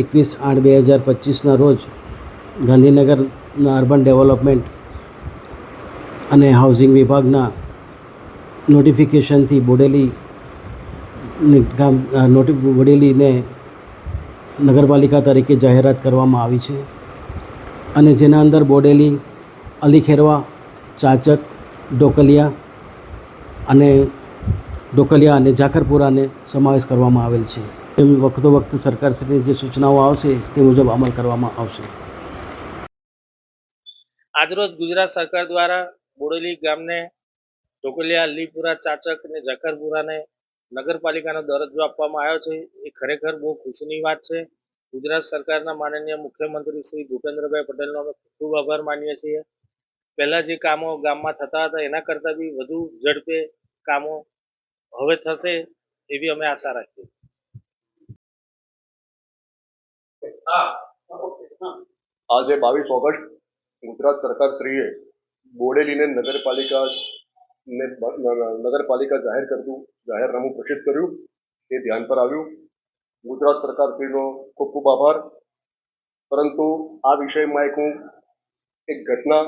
એકવીસ આઠ બે હજાર પચીસના રોજ ગાંધીનગરના અર્બન ડેવલપમેન્ટ અને હાઉસિંગ વિભાગના નોટિફિકેશનથી બોડેલી ગામ નોટિ, બોડેલીને નગરપાલિકા તરીકે જાહેરાત કરવામાં આવી છે અને જેના અંદર બોડેલી, અલીખેરવા, ચાચક, ડોકલિયા અને ડોકલિયા અને ઝાખરપુરાને સમાવેશ કરવામાં આવેલ છે. તેમ વખતો વખત સરકારશ્રીની જે સૂચનાઓ આવશે તે મુજબ અમલ કરવામાં આવશે. આજરોજ ગુજરાત સરકાર દ્વારા બોડેલી ગામને ઢોકલિયા અલીપુરા ચાચક અને જકરપુરાને નગરપાલિકાનો દરજ્જો આપવામાં આવ્યો છે. એ ખરેખર બહુ ખુશીની વાત છે. ગુજરાત સરકારના માનનીય મુખ્યમંત્રી શ્રી ભૂપેન્દ્રભાઈ પટેલનો અમે ખૂબ આભાર માનીએ છીએ. પહેલાં જે કામો ગામમાં થતા હતા, એના કરતાં બી વધુ ઝડપે કામો હવે થશે એવી અમે આશા રાખીએ આજે બાવીસ ઓગસ્ટ ગુજરાત સરકાર શ્રીએ બોડેલીને નગરપાલિકા ને નગરપાલિકા જાહેર કરતું, જાહેરનામું પ્રસિદ્ધ કર્યું. એ ધ્યાન પર આવ્યું. ગુજરાત સરકાર શ્રીનો ખૂબ ખૂબ આભાર. પરંતુ આ વિષયમાં એક હું એક ઘટના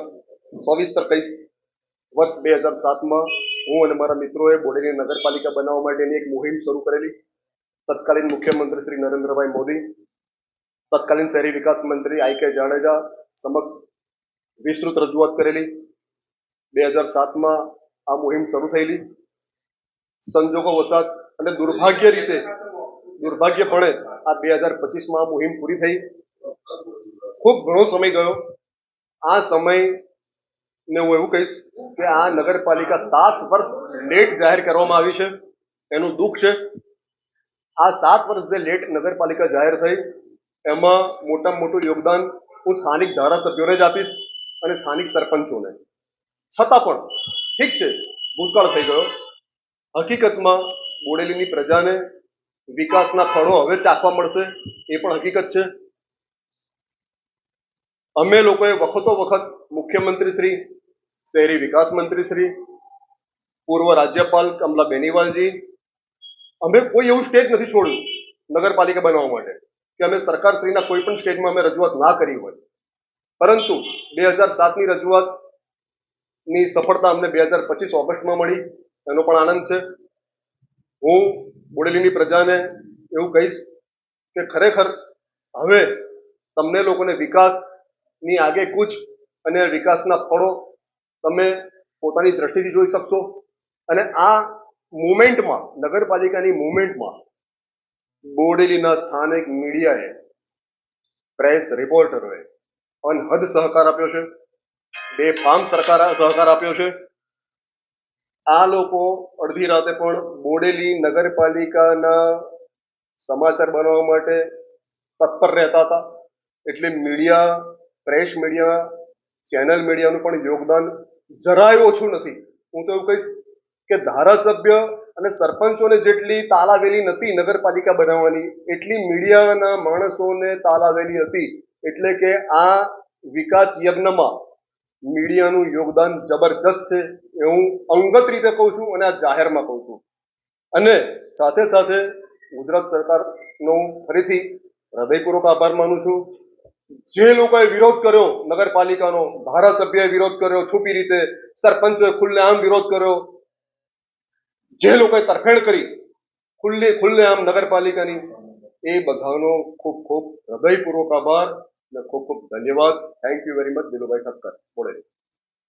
સવિસ્તર કહીશ. વર્ષ બે હજાર સાતમાં હું અને મારા મિત્રોએ બોડેલી નગરપાલિકા બનાવવા માટેની એક મુહિમ શરૂ કરેલી. તત્કાલીન મુખ્યમંત્રી શ્રી નરેન્દ્રભાઈ મોદી તત્કાલીન શહેરી વિકાસ મંત્રી આઈ કે જાડેજા સમક્ષ વિસ્તૃત રજૂઆત કરેલી. બે હજાર સાતમાં આ મુહિમ શરૂ થયેલી. સંજોગો વસાત અને દુર્ભાગ્ય રીતે દુર્ભાગ્યપણે આ બે હજાર પચીસમાં આ મુહિમ પૂરી થઈ. ખૂબ ઘણો સમય ગયો. આ સમય ને હું એવું કહીશ કે આ નગરપાલિકા સાત વર્ષ લેટ જાહેર કરવામાં આવી છે. એનું દુઃખ છે. આ સાત વર્ષ જે લેટ નગરપાલિકા જાહેર થઈ એમાં મોટામાં મોટું યોગદાન હું સ્થાનિક ધારાસભ્યોને જ આપીશ અને સ્થાનિક સરપંચોને. છતાં પણ, ઠીક છે, ભૂતકાળ થઈ ગયો. હકીકતમાં બોડેલીની પ્રજાને વિકાસના ફળો હવે ચાખવા મળશે, એ પણ હકીકત છે. અમે લોકોએ વખતો વખત મુખ્યમંત્રી શ્રી શહેરી વિકાસ મંત્રી શ્રી પૂર્વ રાજ્યપાલ કમલા બેનીવાલજી, અમે કોઈ એવું સ્ટેટ નથી છોડ્યું નગરપાલિકા બનાવવા માટે. કે અમે સરકારશ્રીના કોઈ પણ સ્ટેજમાં અમે રજૂઆત ના કરી હોય. પરંતુ બે હજાર સાતની રજૂઆતની સફળતા અમને બે હજાર પચીસ ઓગસ્ટમાં મળી. એનો પણ આનંદ છે. હું બોડેલીની પ્રજાને એવું કહીશ કે ખરેખર હવે તમને લોકોને વિકાસની આગે કૂચ અને વિકાસના ફળો તમે પોતાની દ્રષ્ટિથી જોઈ શકશો. અને આ મુમેન્ટમાં નગરપાલિકાની મુમેન્ટમાં બોડેલીના સ્થાનિક મીડિયાએ પ્રેસ રિપોર્ટરોએ અનહદ સહકાર આપ્યો છે, બેફામ સરકાર સહકાર આપ્યો છે. આ લોકો અડધી રાતે પણ બોડેલી નગરપાલિકાના સમાચાર બનાવવા માટે તત્પર રહેતા હતા. એટલે મીડિયા, પ્રેસ મીડિયા, ચેનલ મીડિયાનું પણ યોગદાન જરાય ઓછું નથી. હું તો એવું કહીશ કે ધારાસભ્ય અને સરપંચોને જેટલી તાલાવેલી નથી નગરપાલિકા બનાવવાની, એટલી મીડિયાના માણસોને તાલાવેલી હતી. એટલે કે આ વિકાસ યજ્ઞમાં મીડિયાનું યોગદાન જબરજસ્ત છે એ હું અંગત રીતે કહું છું અને આ જાહેરમાં કહું છું. અને સાથે સાથે ગુજરાત સરકારનો ફરીથી હૃદયપૂર્વક આભાર માનું છું. જે લોકોએ વિરોધ કર્યો નગરપાલિકાનો, ધારાસભ્યએ વિરોધ કર્યો છુપી રીતે, સરપંચોએ ખુલ્લેઆમ વિરોધ કર્યો જે લોકોએ તરફેણ કરી, ખુલ્લે ખુલ્લે આમ નગરપાલિકાની, એ બધાનો ખૂબ ખૂબ હૃદયપૂર્વક આભાર અને ખૂબ ખૂબ ધન્યવાદ. Thank you very much Dilubhai Thakkar. Bodeli